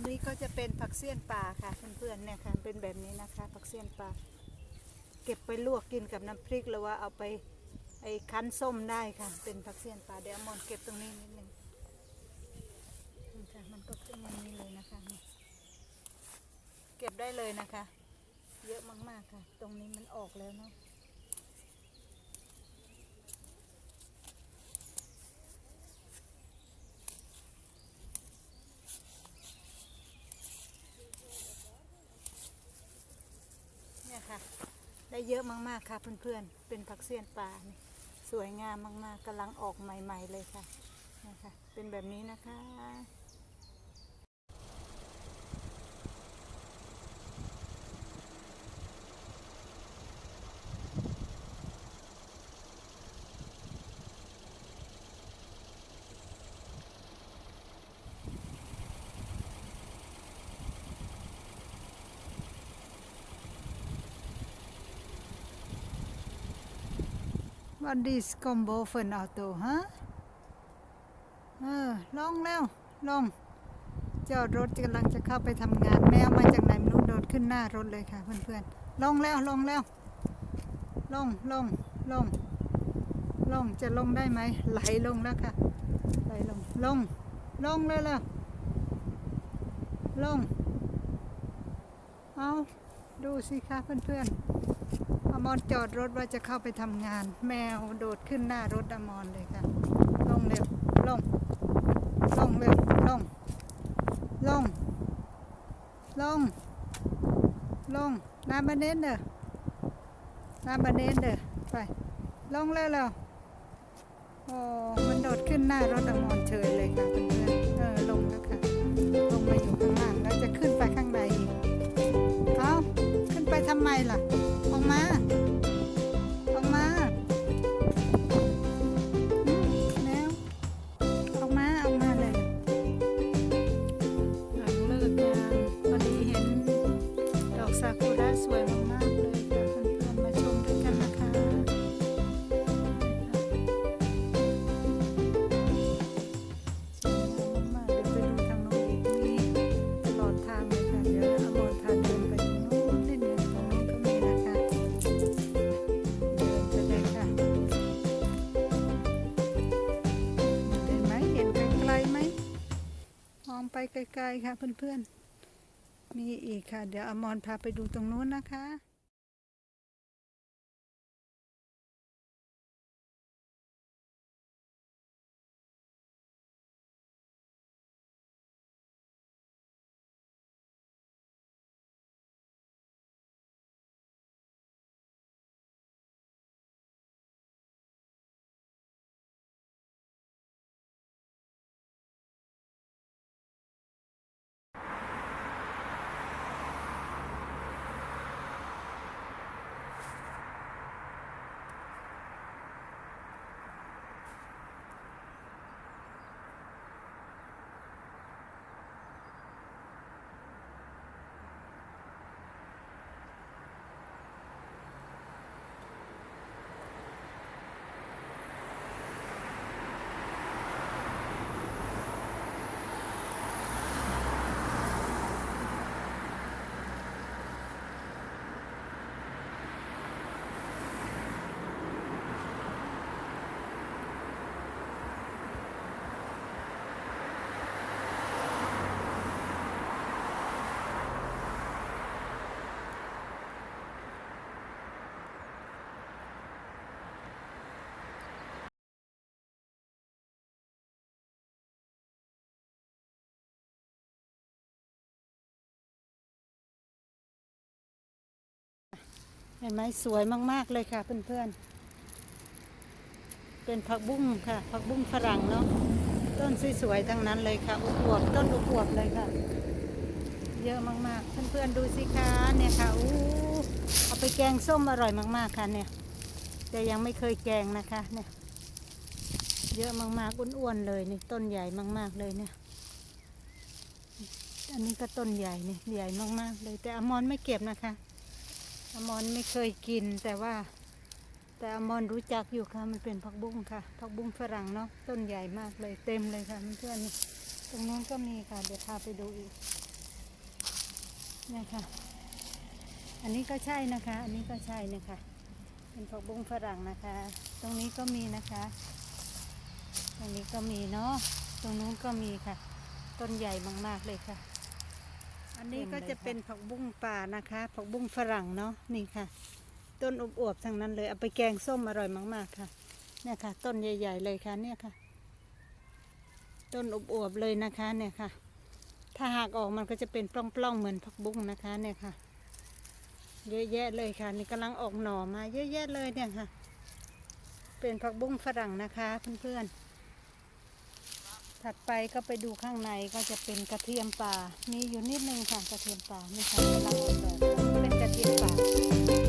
นนี้ก็จะเป็นผักเสี้ยนป่าค่ะเพื่อนๆเนี่ยค่ะเป็นแบบนี้นะคะ ผักเสี้ยนป่า เก็บไปลวกกินกับน้ำพริกหรือว่าเอาไปไอ้คั้นส้มได้ค่ะ เป็นผักเสี้ยนป่าเดี๋ยวมอนเก็บตรงนี้นิดนึงค่ะมันก็ขึ้นอย่านี้เลยนะคะเก็บได้เลยนะคะ เยอะมากๆค่ะ ตรงนี้มันออกแล้วเนาะ เนี่ยค่ะ ได้ เยอะมากๆค่ะเพื่อนๆ เป็นผักเสี้ยนป่านี่สวยงามมากๆกำลังออกใหม่ ๆเลยค่ะนะคะเป็นแบบนี้นะคะ What is combo for an auto ฮะเออลงแล้วลงเจอดรถกำลังจะเข้าไปทำงานแมวมาจากไหนไม่รู้โดดขึ้นหน้ารถเลยค่ะเพื่อนๆลงแล้วลงแล้วลงลงลงลงจะลงได้ไหมไหลลงแล้วค่ะไหลลงลงลงเลยล้วลงเอาดูสิคะเพื่อนๆ อมรจอดรถว่าจะเข้าไปทำงาน แมวโดดขึ้นหน้ารถอมรเลยค่ะ ลงเร็วลง ลงเร็วลง ลง ลง ลงน้ำบาเน้นเด้อน้ำบาเน้นเด้อไป ลงเร็วเร็วโอ้มันโดดขึ้นหน้ารถอมรเฉยเลยค่ะเพื่อนๆเออลงแล้วค่ะลงมาอยู่ข้างล่างแล้วจะขึ้นไปข้างในอีกเอาขึ้นไปทำไมล่ะ ออกมา ใกล้ๆค่ะเพื่อนๆ มีอีกค่ะ เดี๋ยวอมรพาไปดูตรงนู้นนะคะ เห็นไหมสวยมาก ๆ เลยค่ะเพื่อนๆ เป็นผักบุ้งค่ะ ผักบุ้งฝรั่งเนาะ ต้นสวยๆทั้งนั้นเลยค่ะอวบๆต้นอวบๆเลยค่ะ เยอะมากๆ เพื่อนๆดูสิคะเนี่ยค่ะอู้เอาไปแกงส้มอร่อยมากๆค่ะเนี่ย แต่ยังไม่เคยแกงนะคะเนี่ย เยอะมากๆอ้วนๆเลยนี่ต้นใหญ่มากๆเลยเนี่ยอันนี้ก็ต้นใหญ่เนี่ยใหญ่มากๆเลยแต่อมรไม่เก็บนะคะ อมรไม่เคยกินแต่ว่า แต่อมรรู้จักอยู่ค่ะ มันเป็นผักบุ้งค่ะผักบุ้งฝรั่งเนาะต้นใหญ่มากเลยเต็มเลยค่ะเพื่อนๆนี่ตรงนู้นก็มีค่ะ เดี๋ยวพาไปดูอีกนี่ค่ะอันนี้ก็ใช่นะคะ อันนี้ก็ใช่นะคะ เป็นผักบุ้งฝรั่งนะคะ ตรงนี้ก็มีนะคะ ตรงนี้ก็มีเนาะ ตรงนู้นก็มีค่ะ ต้นใหญ่มากๆเลยค่ะ อันนี้ก็จะเป็นผักบุ้งป่านะคะ ผักบุ้งฝรั่งเนาะนี่ค่ะ ต้นอวบๆทั้งนั้นเลยเอาไปแกงส้มอร่อยมาก ๆค่ะเนี่ยค่ะ ต้นใหญ่ ๆ เลยค่ะเนี่ยค่ะ ต้นอวบๆเลยนะคะเนี่ยค่ะ ถ้าหากออกมันก็จะเป็นปล้องๆเหมือนผักบุ้งนะคะเนี่ยค่ะ เยอะแยะเลยค่ะ นี่กำลังออกหน่อมา เยอะแยะเลยเนี่ยค่ะ เป็นผักบุ้งฝรั่งนะคะเพื่อนๆ ถัดไปก็ไปดูข้างในก็จะเป็นกระเทียมป่า มีอยู่นิดนึงค่ะกระเทียมป่านี่ค่ะกำลังออกดอกเป็นกระเทียมป่า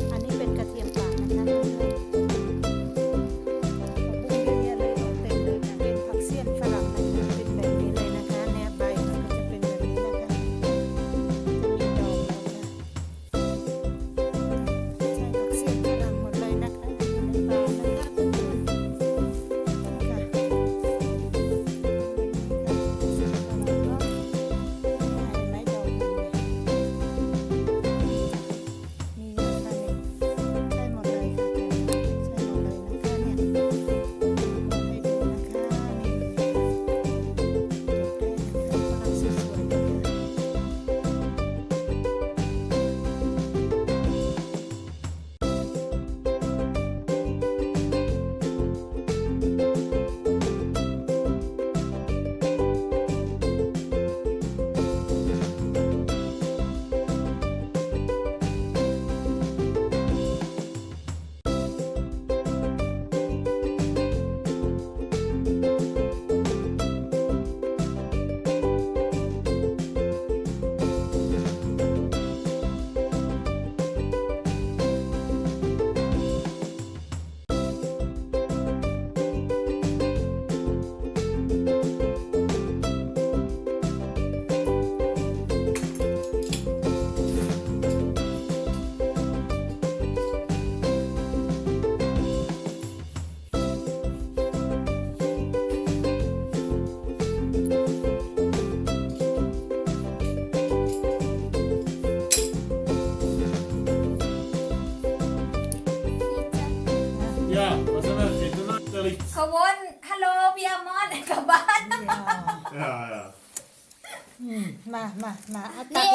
มามามาเอาตัด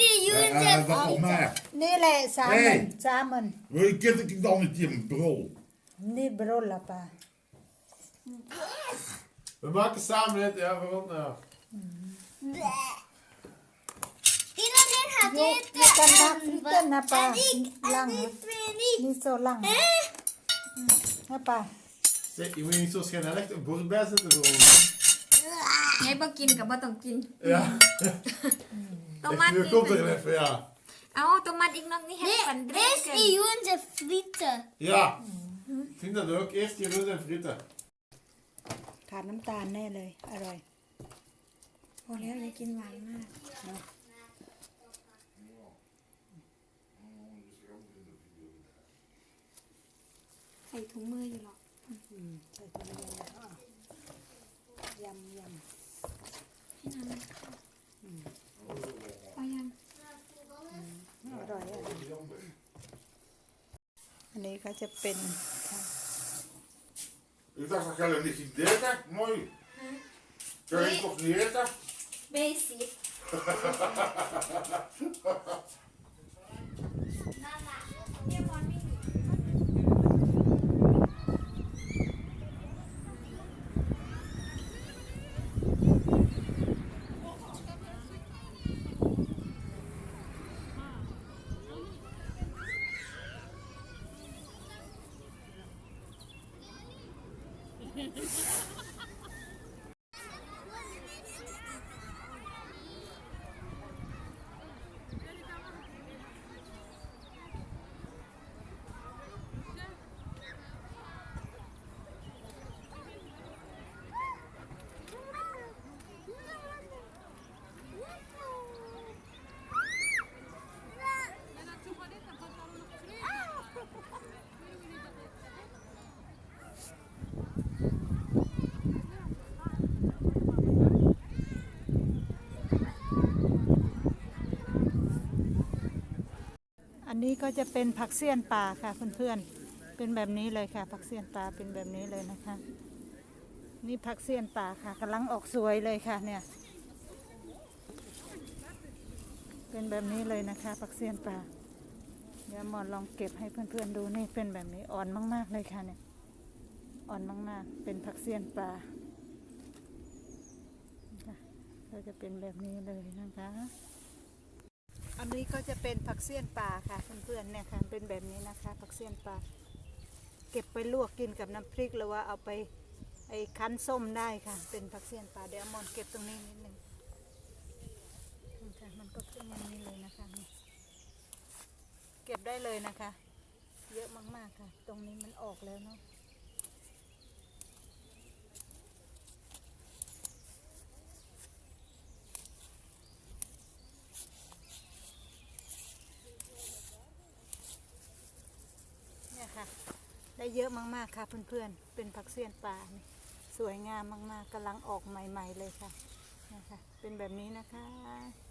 นี่ยังไง SD Junior Ja, wat kom maar. นี่แหละสามหมื่นเฮ้ยสามหมื่น Wil je kind ik dan met je brol? นี่บรอลละป่ะ We maken samen het, ja, waarom nou? Iedereen gaat ยูยูกันนะฟริเตอร์นะป่ะลัง twee niet. นี่โซลังนะป่ะ Zeg, je moet niet zo schijn echt een bord bij zetten voor ons. ไงบ่กินกับบ่ต้องกิน Ja. ต้องมัด Nu อีก komt er even, ja. เอาต้องมัดอีกน้องนี่ให้ฝันเด็ก Deze Joen de frieten. Ja. Ik vind dat ook. Eerst die roos en frieten. ขาดน้ำตาลแน่เลย อร่อย พอแล้วอย่ากินหวานมาก ใส่ถุงมืออยู่หรอกอืมใส่ตัวนี้เลยอะยำยให้น้ำมันเข้าเอายังำอร่อยอร่อยอันนี้ก็จะเป็นค่ะ Ik dacht dat jij dat niet ging eten. Mooi. Kan je toch niet eten? เบสิกนั่นล่ะเนนี้ก็จะเป็นผักเสี้ยนป่าค่ะเพื่อนๆ เป็นแบบนี้เลยค่ะ ผักเสี้ยนป่าเป็นแบบนี้เลยนะคะ นี่ผักเสี้ยนป่าค่ะกำลังออกสวยเลยค่ะเนี่ย เป็นแบบนี้เลยนะคะ ผักเสี้ยนป่า เดี๋ยวหมอนลองเก็บให้เพื่อนๆดูนี่เป็นแบบนี้อ่อนมากๆเลยค่ะเนี่ย อ่อนมากๆ เป็นผักเสี้ยนป่าก็จะเป็นแบบนี้เลยนะคะ อันนี้ก็จะเป็นผักเสี้ยนป่าค่ะเพื่อนๆเนี่ยค่ะเป็นแบบนี้นะคะ ผักเสี้ยนป่า เก็บไปลวกกินกับน้ำพริกหรือว่าเอาไปไอ้คั้นส้มได้ค่ะ เป็นผักเสี้ยนป่าเดี๋ยวเอมอนเก็บตรงนี้นิดนึงค่ะมันก็ขึ้นอย่างนี้เลยนะคะเก็บได้เลยนะคะ เยอะมากๆค่ะ ตรงนี้มันออกแล้วเนาะ เนี่ยค่ะ ได้เยอะมากๆค่ะเพื่อนๆ เป็นผักเสี้ยนป่านี่สวยงามมากๆกำลังออกใหม่ ๆเลยค่ะนะคะเป็นแบบนี้นะคะ